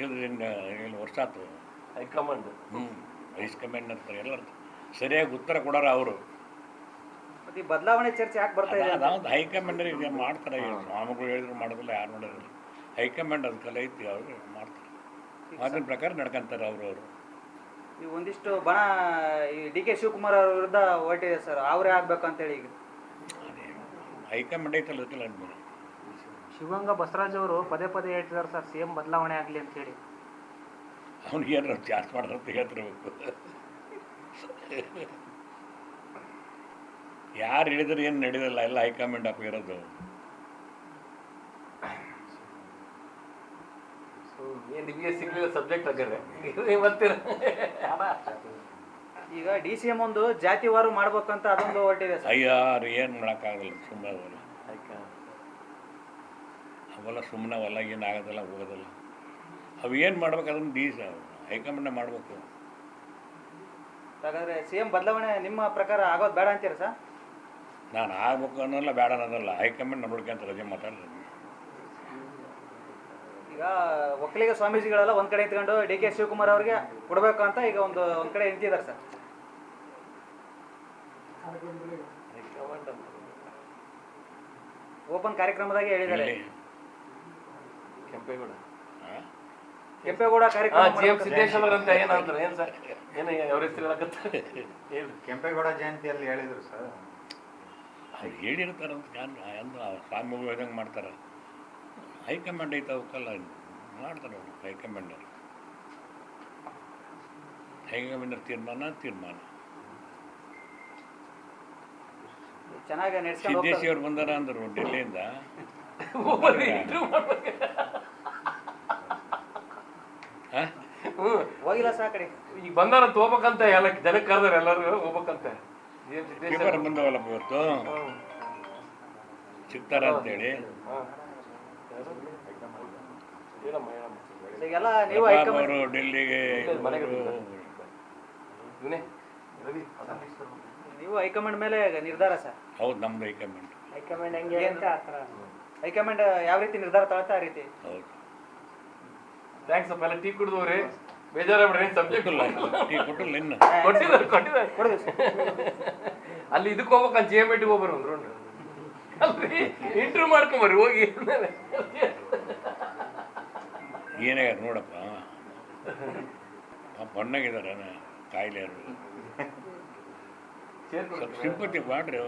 ಇದು ಇನ್ನು ಏನು ವರ್ಷ ಆಯ್ತು ಹೈಕಮಾಂಡ್. ಹ್ಞೂ ಹೈಕಮಾಂಡ್ ಕಮಾಂಡ್ ಅಂತಾರೆ ಎಲ್ಲರೂ ಸರಿಯಾಗಿ ಉತ್ತರ ಕೊಡೋರು ಅವರು. ಈ ಬದಲಾವಣೆ ಚರ್ಚೆ ಯಾಕೆ ಬರ್ತಾ ಇದೆ ಹೈಕಮಾಂಡ್ ಈಗ ಮಾಡ್ತಾರೆ ಮಾಮಗಳು ಹೇಳಿದ್ರು ಮಾಡೋದಿಲ್ಲ ಯಾರು ಮಾಡೋದಿಲ್ಲ ಹೈಕಮಾಂಡ್ ಕಲೆ ಐತಿ ಅವರು ಮಾಡ್ತಾರೆ. ಅದನ್ನ ಪ್ರಕಾರ ನಡ್ಕೊಂತಾರೆ ಅವರು ಅವರು. ಈ ಒಂದಿಷ್ಟು ಬಣ ಈ ಡಿ ಕೆ ಶಿವಕುಮಾರ್ ಅವ್ರ ವಿರುದ್ಧ ಹೊರಟಿದೆ ಸರ್. ಅವರೇ ಆಗ್ಬೇಕು ಅಂತೇಳಿ ಈಗ. ಅದೇ ಹೈಕಮಾಂಡ್ ಐತಲ್ಲ ಅದಕ್ಕೆಲ್ಲ ಶಿವಗಂಗಾ ಬಸವರಾಜ್ ಅವರು ಪದೇ ಪದೇ ಹೇಳ್ತಿದ್ದಾರೆ ಸರ್ ಸಿ ಎಂ ಬದಲಾವಣೆ ಆಗಲಿ ಅಂತ ಹೇಳಿ. ಅವ್ನಿಗೆ ಏನಾರ ಚಾರ್ಜ್ ಮಾಡೋದು ಅಂತ ಹೇಳ್ತಿರ್ಬೇಕು. ಯಾರು ಹೇಳಿದ್ರೆ ಏನು ನಡೆಯೋದಿಲ್ಲ ಎಲ್ಲ ಹೈಕಮಾಂಡ್ ಆಫ್ ಇರೋದು. ಏನ್ ನಿಮಗೆ ಸಿಗ್ಲಿಲ್ಲ ಸಬ್ಜೆಕ್ಟ್ ಹಾಕಿದ್ರೆ ಈಗ ಡಿ ಸಿ ಎಂ ಒಂದು ಜಾತಿವಾರು ಮಾಡ್ಬೇಕಂತ ಅದೊಂದು ಹೊರಟಿದೆ ಅಯ್ಯಾರು ಏನು ಮಾಡೋಕ್ಕಾಗಲ್ಲ ಸುಮ್ಮನೆ ಅವೆಲ್ಲ ಸುಮ್ಮನೆ ಅವೆಲ್ಲ ಏನು ಆಗೋದಿಲ್ಲ ಹೋಗೋದಿಲ್ಲ. ಅವು ಏನು ಮಾಡ್ಬೇಕು ಅದನ್ನು ದೀಸ ಹೈಕಮಾಂಡ್ ಮಾಡಬೇಕು. ಹಾಗಾದ್ರೆ ಸಿ ಎಂ ಬದಲಾವಣೆ ನಿಮ್ಮ ಪ್ರಕಾರ ಆಗೋದು ಬೇಡ ಅಂತೀರಾ ಸರ್? ನಾನು ಆಗ್ಬೇಕು ಅನ್ನೋಲ್ಲ ಬೇಡ ಅನ್ನೋದಲ್ಲ ಹೈಕಮಾಂಡ್ ನೋಡ್ಕೊಂತ ರಜೆ ಮಾತಾಡ್ತೀನಿ ಈಗ ಒಕ್ಕಲಿಗ ಸ್ವಾಮೀಜಿಗಳೆಲ್ಲ ಒಂದು ಕಡೆ ನಿಂತ್ಕೊಂಡು ಡಿ ಕೆ ಶಿವಕುಮಾರ್ ಅವ್ರಿಗೆ ಕೊಡಬೇಕು ಅಂತ ಈಗ ಒಂದು ಒಂದು ಕಡೆ ನಿಂತಿದ್ದಾರೆ ಸರ್. ಓಪನ್ ಕಾರ್ಯಕ್ರಮದಾಗೆ ಹೇಳಿದ್ದಾರೆ. ಹೇಳಿ ಕೆಂಪೇಗೌಡ. ಹಾಂ ಕೆಂಪೇಗೌಡ ಕಾರ್ಯಕ್ರಮ ಜಿ ಎಂ ಮಾಡ್ಬೇಕು. ಅಂತ ಸಿದ್ದೇಶ್ವರ ಅಂತ ಏನಂತಾರೆ ಏನ್ ಸರ್? ಏನ ಅವ್ರ ಹೆಸರು ಹೇಳಕತ್ತ? ಕೆಂಪೇಗೌಡ ಜಯಂತಿಯಲ್ಲಿ ಹೇಳಿದ್ರು ಸರ್. ಅವ್ರು ಅಂದ್ರೆ ಸ್ವಾಮಿಗಳು ಹೇಳ್ದಂಗೆ ಮಾಡ್ತಾರೆ. ಹೈಕಮಾಂಡ್ ಐತೆ ಅವಕ್ಕೆಲ್ಲ ಮಾಡ್ತಾರೆ ಅವರು ಹೈಕಮಾಂಡ್. ಹೈಕಮಾಂಡ್ ತೀರ್ಮಾನ ತೀರ್ಮಾನ. ಚೆನ್ನಾಗಿ ನಡ್ಸ್ಕೊಂಡು ಸಿದ್ದೇಶಿ ಅವ್ರು ಬಂದಾರ ಅಂದರು ಡೆಲ್ಲಿಯಿಂದ. ಇಂಟರ್ವ್ಯೂ ಮಾಡ್ಬೇಕು ಹಾಂ ಹ್ಮ್ ಹೋಗಿಲ್ಲ ಸಾ ಕಡೆ. ಈಗ ಬಂದಾರ ಹೋಗ್ಬೇಕಂತ ಎಲ್ಲ ಜನಕ್ಕೆ ಕರೆದಾರೆ ಎಲ್ಲರೂ ಹೋಗ್ಬೇಕಂತ. ಬಂದವಲ್ಲ ಪೇಪರ್ ಇವತ್ತು. ಸಿಗ್ತಾರ ಅಂತೇಳಿ. ಈಗೆಲ್ಲ ನೀವು ಅವರು ಡೆಲ್ಲಿಗೆ ನೀವು ಹೈಕಮಾಂಡ್ ಮೇಲೆ ನಿರ್ಧಾರ ಸರ್? ಹೌದು ನಮ್ದು ಹೈಕಮಾಂಡ್. ಹೈಕಮಾಂಡ್ ಹೆಂಗೆ ಅಂತ ಹೈಕಮಾಂಡ್ ಯಾವ ರೀತಿ ನಿರ್ಧಾರ ತಗೊಳ್ತಾ ಆ ರೀತಿ? ಹೌದು. ಥ್ಯಾಂಕ್ಸ್ ಅಪ್ಪ. ಎಲ್ಲ ಟೀ ಕುಡಿದವ್ರಿ ಬೇಜಾರಾಗ್ಬಿಡ್ರಿ ಸಬ್ಜೆಕ್ಟ್ ಇಲ್ಲ. ಟೀ ಕೊಟ್ಟಿಲ್ಲ ನಿನ್ನ. ಕೊಟ್ಟಿದ್ದಾರೆ ಕೊಟ್ಟಿದ್ದಾರೆ. ಅಲ್ಲಿ ಇದಕ್ಕೆ ಹೋಗ್ಬೇಕಂತ ಜಿ ಎಂ ಎಟ್ಟಿಗೆ ಹೋಗ್ಬರು ಅಂದ್ರು ಅಲ್ರಿ? ಮಾಡ್ಕೊಂಬರಿ ಮಾಡ್ಕೊಂಬರ್ರಿ ಹೋಗಿ ಏನೇ ನೋಡಪ್ಪ. ಬಣ್ಣಗಿದಾರ ಕಾಯಿಲೆ ಸಿಂಪತಿ ಮಾಡ್ರಿ